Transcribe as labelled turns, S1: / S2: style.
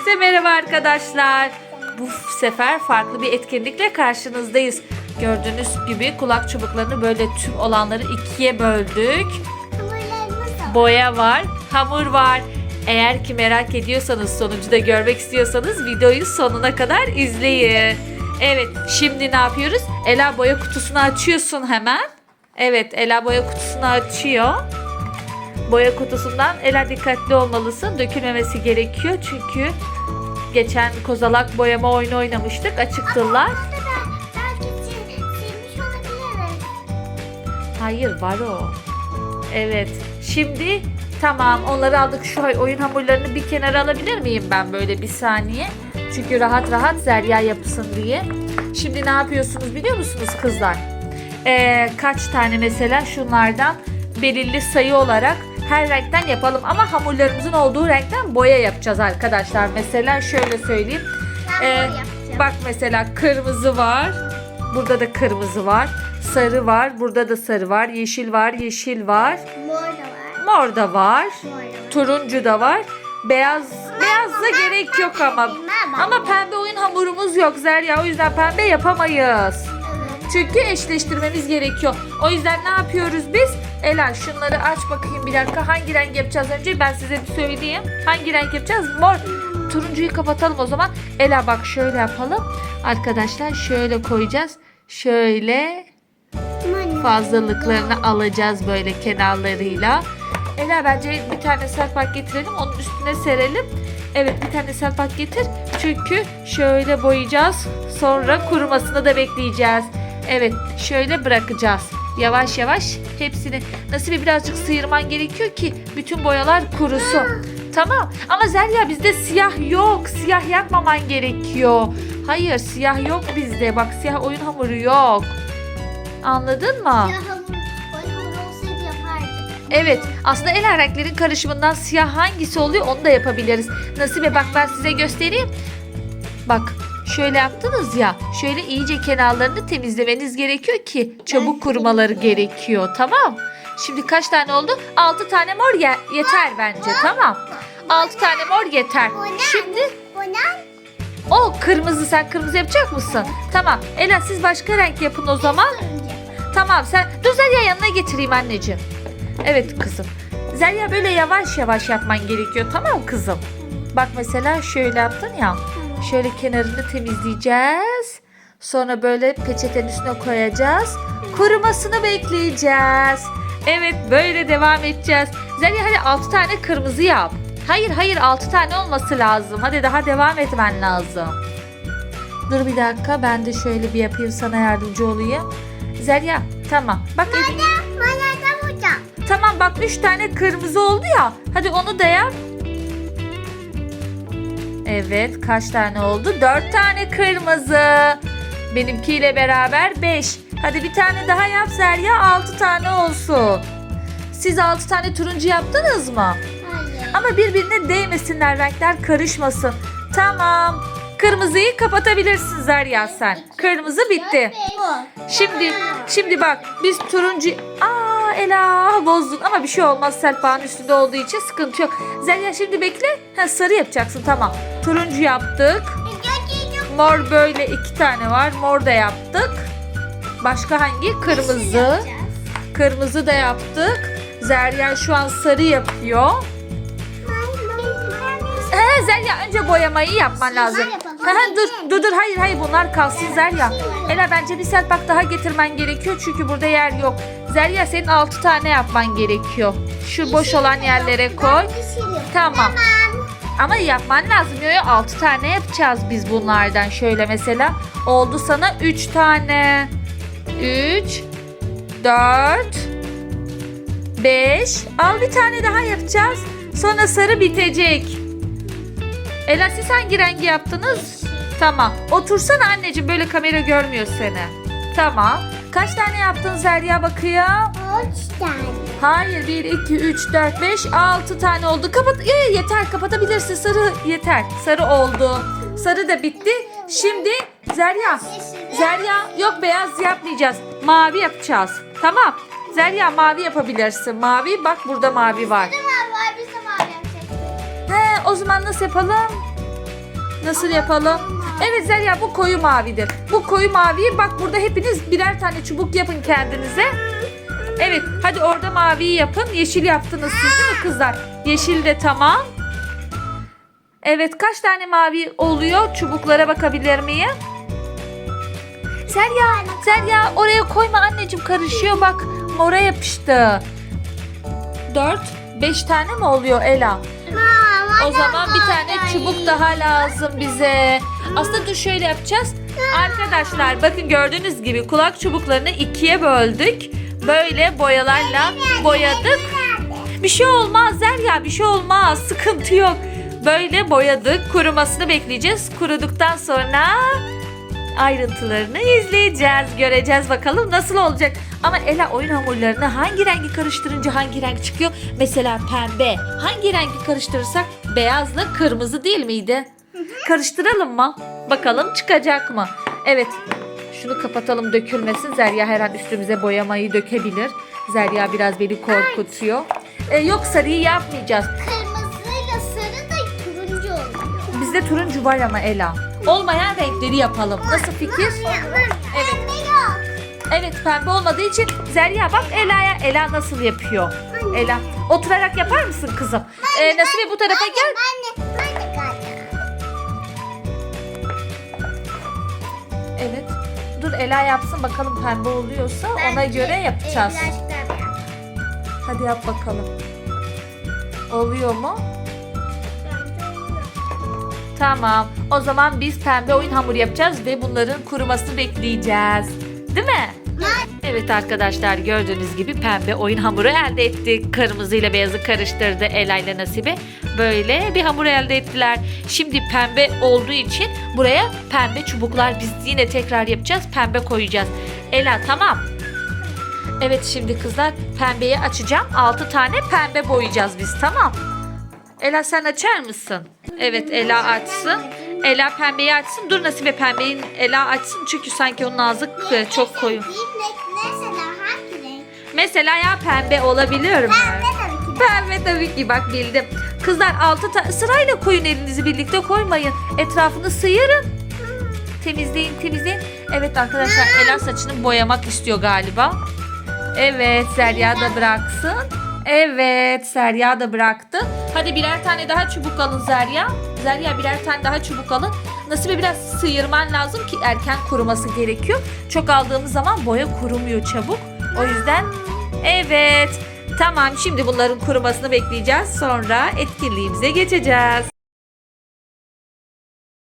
S1: Herkese merhaba arkadaşlar. Bu sefer farklı bir etkinlikle karşınızdayız. Gördüğünüz gibi kulak çubuklarını böyle tüm olanları ikiye böldük. Boya var, hamur var. Eğer ki merak ediyorsanız sonucu da görmek istiyorsanız videoyu sonuna kadar izleyin. Evet şimdi ne yapıyoruz? Ela boya kutusunu açıyorsun hemen. Evet Ela boya kutusunu açıyor. Boya kutusundan Ela dikkatli olmalısın. Dökülmemesi gerekiyor çünkü geçen kozalak boyama oyunu oynamıştık. Açıktılar. Hayır var o. Evet. Şimdi tamam onları aldık. Şu oyun hamurlarını bir kenara alabilir miyim ben böyle bir saniye? Çünkü rahat rahat zerya yapsın diye. Şimdi ne yapıyorsunuz biliyor musunuz kızlar? Ee, kaç tane mesela şunlardan belirli sayı olarak her renkten yapalım ama hamurlarımızın olduğu renkten boya yapacağız arkadaşlar. Mesela şöyle söyleyeyim. Ee, bak mesela kırmızı var. Burada da kırmızı var. Sarı var. Burada da sarı var. Yeşil var. Yeşil var.
S2: Mor da var.
S1: Mor da var.
S2: Mor da var.
S1: Turuncu da var. Beyaz beyaza gerek yok ama. Ama pembe oyun hamurumuz yok Zerya. O yüzden pembe yapamayız. Çünkü eşleştirmemiz gerekiyor. O yüzden ne yapıyoruz biz? Ela şunları aç bakayım bir dakika. Hangi renk yapacağız önce? Ben size bir söyleyeyim. Hangi renk yapacağız? Mor. Turuncuyu kapatalım o zaman. Ela bak şöyle yapalım. Arkadaşlar şöyle koyacağız. Şöyle fazlalıklarını alacağız böyle kenarlarıyla. Ela bence bir tane selpak getirelim. Onun üstüne serelim. Evet bir tane selpak getir. Çünkü şöyle boyayacağız. Sonra kurumasını da bekleyeceğiz. Evet şöyle bırakacağız. Yavaş yavaş hepsini nasibe birazcık sıyırman gerekiyor ki bütün boyalar kurusun. Tamam ama Zerya bizde siyah yok. Siyah yapmaman gerekiyor. Hayır siyah yok bizde. Bak siyah oyun hamuru yok. Anladın mı?
S2: Hamur, olsaydı yapardık.
S1: Evet aslında el renklerin karışımından siyah hangisi oluyor onu da yapabiliriz. Nasibe bak ben size göstereyim. Bak şöyle yaptınız ya şöyle iyice kenarlarını temizlemeniz gerekiyor ki çabuk kurumaları gerekiyor tamam. Şimdi kaç tane oldu? 6 tane mor ye- yeter bence tamam. 6 tane mor yeter. Şimdi o kırmızı sen kırmızı yapacak mısın? Tamam Ela siz başka renk yapın o zaman. Tamam sen dur Zerya yanına getireyim anneciğim. Evet kızım. Zerya böyle yavaş yavaş yapman gerekiyor tamam kızım. Bak mesela şöyle yaptın ya. Şöyle kenarını temizleyeceğiz. Sonra böyle peçetenin üstüne koyacağız. Kurumasını bekleyeceğiz. Evet böyle devam edeceğiz. Zerya hadi 6 tane kırmızı yap. Hayır hayır 6 tane olması lazım. Hadi daha devam etmen lazım. Dur bir dakika ben de şöyle bir yapayım sana yardımcı olayım. Zerya tamam. Bak
S2: Bana da burada.
S1: Tamam bak 3 tane kırmızı oldu ya. Hadi onu da yap. Evet kaç tane oldu? 4 tane kırmızı. Benimkiyle beraber 5. Hadi bir tane daha yap Zerya 6 tane olsun. Siz 6 tane turuncu yaptınız mı?
S2: Hayır.
S1: Ama birbirine değmesinler renkler karışmasın. Tamam. Kırmızıyı kapatabilirsin Zerya sen. Kırmızı bitti. Şimdi şimdi bak biz turuncu Aa Ela bozdun ama bir şey olmaz selpağın üstünde olduğu için sıkıntı yok. Zerya şimdi bekle. Ha, sarı yapacaksın tamam. Turuncu yaptık. Mor böyle iki tane var. Mor da yaptık. Başka hangi? Kırmızı. Kırmızı da yaptık. Zerya şu an sarı yapıyor. He Zerya önce boyamayı yapman lazım. he, dur dur dur hayır hayır bunlar kalsın Zerya. Ela bence bir selpak daha getirmen gerekiyor çünkü burada yer yok. Zerya senin 6 tane yapman gerekiyor. Şu boş olan yerlere koy. Tamam. Ama yapman lazım. Yo yo 6 tane yapacağız biz bunlardan. Şöyle mesela oldu sana 3 tane. 3 4 5 Al bir tane daha yapacağız. Sonra sarı bitecek. Ela siz hangi rengi yaptınız? Tamam. Otursana anneciğim böyle kamera görmüyor seni. Tamam. Kaç tane yaptın Zerya bakayım?
S2: Üç tane.
S1: Hayır 1, 2, 3, 4, 5, 6 tane oldu. Kapat Ee, yeter kapatabilirsin sarı yeter. Sarı oldu. Sarı da bitti. Şimdi Zerya. Zerya yok beyaz yapmayacağız. Mavi yapacağız. Tamam. Zerya mavi yapabilirsin. Mavi bak burada mavi var.
S2: Ne var var biz de mavi.
S1: He o zaman nasıl yapalım? Nasıl yapalım? Evet Zerya bu koyu mavidir. Bu koyu maviyi bak burada hepiniz birer tane çubuk yapın kendinize. Evet hadi orada maviyi yapın. Yeşil yaptınız siz değil mi kızlar? Yeşil de tamam. Evet kaç tane mavi oluyor? Çubuklara bakabilir miyim? Zerya, Zerya oraya koyma anneciğim karışıyor bak. Mora yapıştı. 4, 5 tane mi oluyor Ela? O zaman bir tane çubuk daha lazım bize. Aslında dur şöyle yapacağız. Arkadaşlar bakın gördüğünüz gibi kulak çubuklarını ikiye böldük. Böyle boyalarla boyadık. Bir şey olmaz Zerya bir şey olmaz. Sıkıntı yok. Böyle boyadık. Kurumasını bekleyeceğiz. Kuruduktan sonra ayrıntılarını izleyeceğiz. Göreceğiz bakalım nasıl olacak. Ama Ela oyun hamurlarını hangi rengi karıştırınca hangi renk çıkıyor? Mesela pembe. Hangi rengi karıştırırsak beyazla kırmızı değil miydi? Karıştıralım mı? Bakalım çıkacak mı? Evet. Şunu kapatalım dökülmesin. Zerya her an üstümüze boyamayı dökebilir. Zerya biraz beni korkutuyor. Ee, yok sarıyı yapmayacağız.
S2: Kırmızıyla sarı da turuncu oluyor.
S1: Bizde turuncu var ama Ela. Olmayan renkleri yapalım. Nasıl fikir?
S2: Evet.
S1: Evet pembe olmadığı için Zerya bak Ela'ya Ela nasıl yapıyor. Ela oturarak yapar mısın kızım? Ee, Nasibe bu tarafa gel.
S2: Anne, anne
S1: Ela yapsın bakalım pembe oluyorsa ona
S2: Bence,
S1: göre yapacağız.
S2: birazcık daha beyaz.
S1: Hadi yap bakalım. Oluyor mu? Tamam. O zaman biz pembe oyun hamuru yapacağız ve bunların kurumasını bekleyeceğiz. Değil mi? Evet arkadaşlar gördüğünüz gibi pembe oyun hamuru elde ettik. Kırmızı ile beyazı karıştırdı Ela ile Nasibe. Böyle bir hamur elde ettiler. Şimdi pembe olduğu için buraya pembe çubuklar biz yine tekrar yapacağız. Pembe koyacağız. Ela tamam. Evet şimdi kızlar pembeyi açacağım. 6 tane pembe boyayacağız biz tamam. Ela sen açar mısın? Evet Ela açsın. Ela pembeyi açsın. Dur Nasibe pembeyi Ela açsın. Çünkü sanki onun ağzı e, çok koyu.
S2: Mesela
S1: ya pembe olabilir mi?
S2: Pembe tabii ki.
S1: Pembe tabii ki bak bildim. Kızlar altı ta- sırayla koyun elinizi birlikte koymayın. Etrafını sıyırın. Temizleyin temizleyin. Evet arkadaşlar Ela saçını boyamak istiyor galiba. Evet Zerya da bıraksın. Evet Zerya da bıraktı. Hadi birer tane daha çubuk alın Zerya. Zerya birer tane daha çubuk alın. Nasibe biraz sıyırman lazım ki erken kuruması gerekiyor. Çok aldığımız zaman boya kurumuyor çabuk. O yüzden evet. Tamam şimdi bunların kurumasını bekleyeceğiz. Sonra etkinliğimize geçeceğiz.